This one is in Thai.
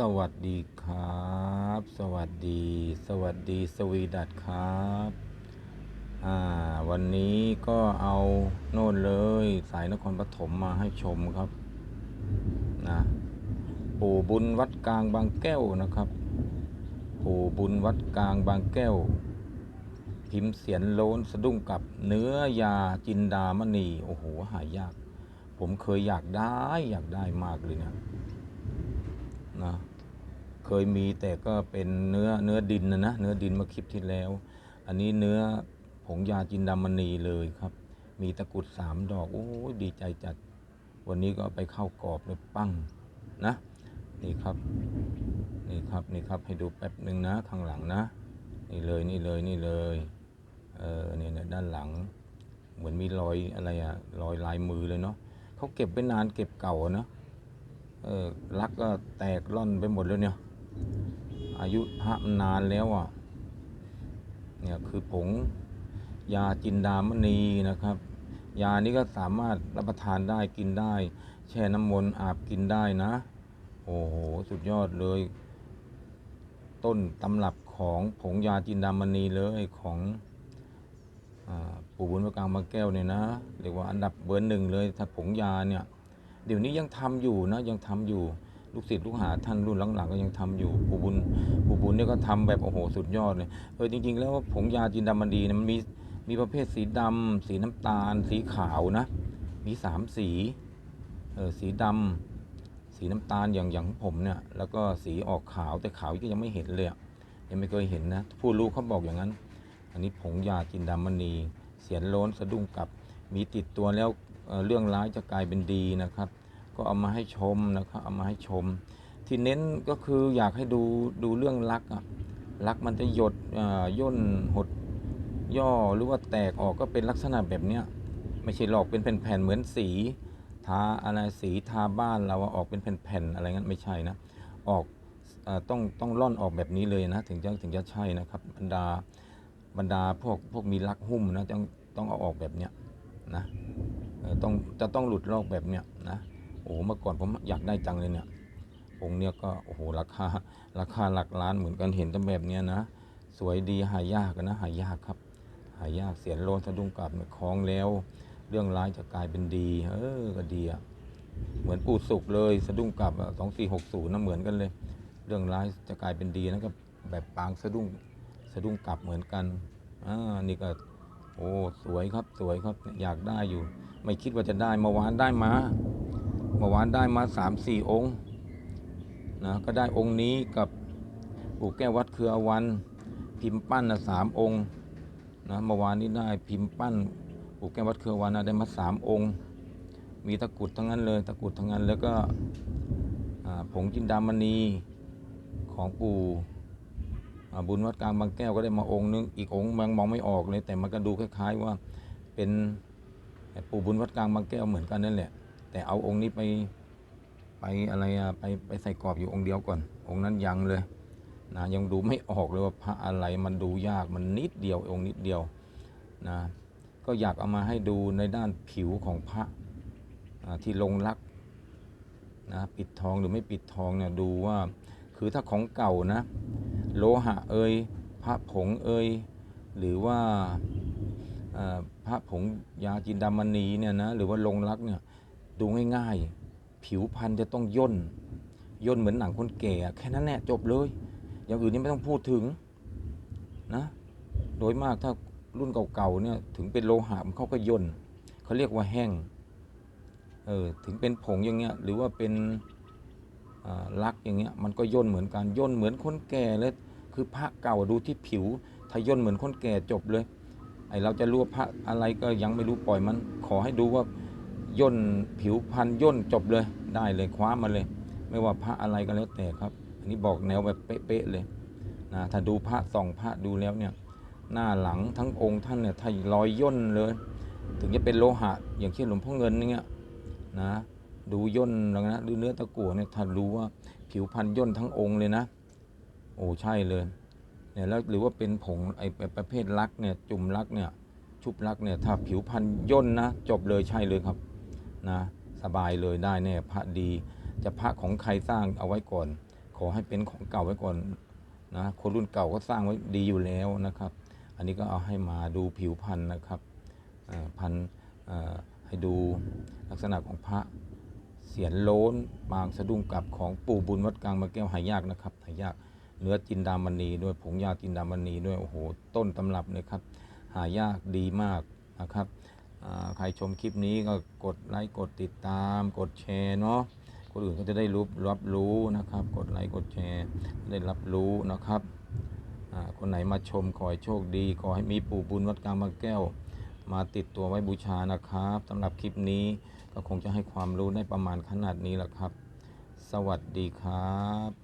สวัสดีครับ สวัสดี สวัสดีสวีดัตครับอ่าวันนี้ก็เอาโน่นเลยสายนครปฐมมาให้ชมครับนะปู่บุญวัดกลางบางแก้วนะครับ ปู่บุญวัดกลางบางแก้ว พิมพ์เสียนโลนสะดุ้งกับเนื้อยาจินดามณีโอ้โหหายาก ผมเคยอยากได้อยากได้มากเลยเนะ นะเคยมีแต่ก็เป็นเนื้อเนื้อดินนะนะเนื้อดินเมาคลิปที่แล้ว อันนี้เนื้อผงยาจินดามณีเลยครับ มีตะกรุดสามดอกโอ้ยดีใจจัด วันนี้ก็ไปเข้ากรอบเลยปั้งนะ นี่ครับนี่ครับนี่ครับให้ดูแป๊บหนึ่งนะข้างหลังนะ นี่เลยนี่เลยนี่เลยเออเนี่ยด้านหลัง เหมือนมีรอยอะไรอะรอยลายมือเลยเนาะเขาเก็บไปนานเก็บเก่าเนาะ ลักก็แตกล่อนไปหมดแล้วเนี่ย อายุพระนานแล้วอะ เนี่ยคือผงยาจินดามณีนะครับ ยานี้ก็สามารถรับประทานได้กินได้ แช่น้ำมนต์อาบกินได้นะ โอ้โห สุดยอดเลย ต้นตำรับของผงยาจินดามณีเลยของอปู่บุญประกางบาแก้วเนี่ยนะ เรียกว่าอันดับเบอร์หนึ่งเลยถ้าผงยาเนี่ย เดี๋ยวนี้ยังทำอยู่นะยังทำอยู่ลูกศิษย์ลูกหาท่านรุ่นหลังๆก็ยังทำอยู่ปู่บุญปู่บุญเนี่ยก็ทำแบบโอ้โหสุดยอดเลยเออจริง ๆ แล้วผงยาจินดามันดีนี่ยมันมีมีประเภทสีดำสีน้ำตาล สีขาวนะ มีสามสีเออสีดำสีน้ำตาลอย่างอย่างผมเนี่ย แล้วก็สีออกขาวแต่ขาวก็ยังไม่เห็นเลยยังไม่เคยเห็นนะผู้รู้เขาบอกอย่างนั้น อันนี้ผงยาจินดามณีเสียนโล้นสะดุ้งกับมีติดตัวแล้ว เรื่องร้ายจะกลายเป็นดีนะครับ ก็เอามาให้ชมนะครับเอามาให้ชม ที่เน้นก็คืออยากให้ดูดูเรื่องรักอะรักมันจะหยดย่นหดย่อหรือว่าแตกออกก็เป็นลักษณะแบบเนี้ยไม่ใช่หลอกเป็นแผ่นๆเหมือนสีทาอะไรสีทาบ้านเราออกเป็นแผ่นๆอะไรงั้นไม่ใช่นะออกอต้องต้องร่อนออกแบบนี้เลยนะถึงจะถึงจะใช่นะครับบรรดาบรรดาพวกพวกมีรักหุ้มนะต้องต้องเอาออกแบบเนี้ยนะ ต้องจะต้องหลุดลอกแบบเนี้ยนะโอ้โหเมื่อก่อนผมอยากได้จังเลยเนี่ยองค์เนี้ยก็โอ้โหราคาราคาหลักล้านเหมือนกันเห็นแต่แบบเนี้ยนะ สวยดีหายากนะหายากครับ หายากเสียนโลนสะดุ้งกลับเนี่ยคล้องแล้ว เรื่องร้ายจะกลายเป็นดี เออก็ดีอะเหมือนปูสุกเลยสะดุ้งกลับสองสี่หกศูนย์นะเหมือนกันเลย เรื่องร้ายจะกลายเป็นดีนะก็แบบปางสะดุ้งสะดุ้งกลับเหมือนกันอ่านี่ก็ โอ้สวยครับสวยครับอยากได้อยู่ ไม่คิดว่าจะได้เมื่อวานได้มาเมื่อวานได้มาสามสี่องค์นะก็ได้องค์นี้กับปู่แก้ววัดเครือวันพิมพ์ปั้นนะสามองค์นะเมื่อวานนี้ได้พิมพ์ปั้นปู่แก้ววัดเครือวันนะได้มาสามองค์ มีตะกุดทั้งนั้นเลย ตะกุดทั้งนั้นแล้วก็ผงจินดามณีของปู่ บุญวัดกลางบางแก้วก็ได้มาองค์นึงอีกองค์มันมองไม่ออกเลย แต่มันก็ดูคล้ายๆว่าเป็นปู่บุญวัดกลางบางแก้วเหมือนกันนั่นแหละ แต่เอาองค์นี้ไปไปอะไรอะไปไปใส่กรอบอยู่องค์เดียวก่อน องค์นั้นยังเลยนะยังดูไม่ออกเลยว่าพระอะไรมันดูยากมันนิดเดียวองค์นิดเดียวนะก็อยากเอามาให้ดูในด้านผิวของพระที่ลงรักนะปิดทองหรือไม่ปิดทองเนี่ยดูว่าคือถ้าของเก่านะ โลหะเอยพระผงเอยหรือว่าอ่าพระผงยาจินดามณีเนี่ยนะหรือว่าลงรักเนี่ยดูง่ายๆ ผิวพันธุ์จะต้องย่น ย่นเหมือนหนังคนแก่แค่นั้นแหละจบเลย อย่างอื่นนี่ไม่ต้องพูดถึงนะโดยมากถ้ารุ่นเก่าๆเนี่ยถึงเป็นโลหะมันเขาก็ย่นเขาเรียกว่าแห้งเออถึงเป็นผงอย่างเงี้ยหรือว่าเป็นอ่าลักอย่างเงี้ยมันก็ย่นเหมือนกันย่นเหมือนคนแก่เลย คือพระเก่าดูที่ผิวถ้าย่นเหมือนคนแก่จบเลย ไอเราจะรู้วพระอะไรก็ยังไม่รู้ปล่อยมัน ขอให้ดูว่าย่นผิวพันย่นจบเลยได้เลยคว้ามาเลย ไม่ว่าพระอะไรก็แล้วแต่ครับ อันนี้บอกแนวแบบเป๊ะๆเลยนะถ้าดูพระส่องพระดูแล้วเนี่ยหน้าหลังทั้งองค์ท่านเนี่ยถ้ารอยย่นเลย ถึงจะเป็นโลหะ อย่างเช่นหลวงพ่อเงินอย่างเงี้ยนะดูย่นแล้วนะหรือเนื้อตะกั่วเนี่ยท่ารู้ว่าผิวพันย่นทั้งองค์เลยนะ โอ้ใช่เลยเนี่ยแล้วหรือว่าเป็นผงไอ้ประเภทลักเนี่ยจุ่มลักเนี่ยชุบลักเนี่ยถ้าผิวพันธุ์ย่นนะจบเลยใช่เลยครับนะสบายเลยได้แน่พระดีจะพระของใครสร้างเอาไว้ก่อน ขอให้เป็นของเก่าไว้ก่อนนะคนรุ่นเก่าก็สร้างไว้ดีอยู่แล้วนะครับ อันนี้ก็เอาให้มาดูผิวพันธุ์นะครับพันธุ์ให้ดูลักษณะของพระเสียนโล้นปางสะดุ้งกลับของปู่บุญวัดกลางมาแก้วหายากนะครับหายาก เนื้อจินดามณีด้วยผงยาจินดามณีด้วยโอ้โหต้นตำรับเลยครับ หายากดีมากนะครับใครชมคลิปนี้ก็กดไลค์กดติดตาม กดแชร์เนาะคนอื่นก็จะได้รู้รับรู้นะครับ กดไลค์กดแชร์ได้รับรู้นะครับคนไหนมาชมขอให้โชคดี ขอให้มีปู่บุญวัดกลางบางแก้ว มาติดตัวไว้บูชานะครับสำหรับคลิปนี้ก็คงจะให้ความรู้ได้ประมาณขนาดนี้แหละครับ สวัสดีครับ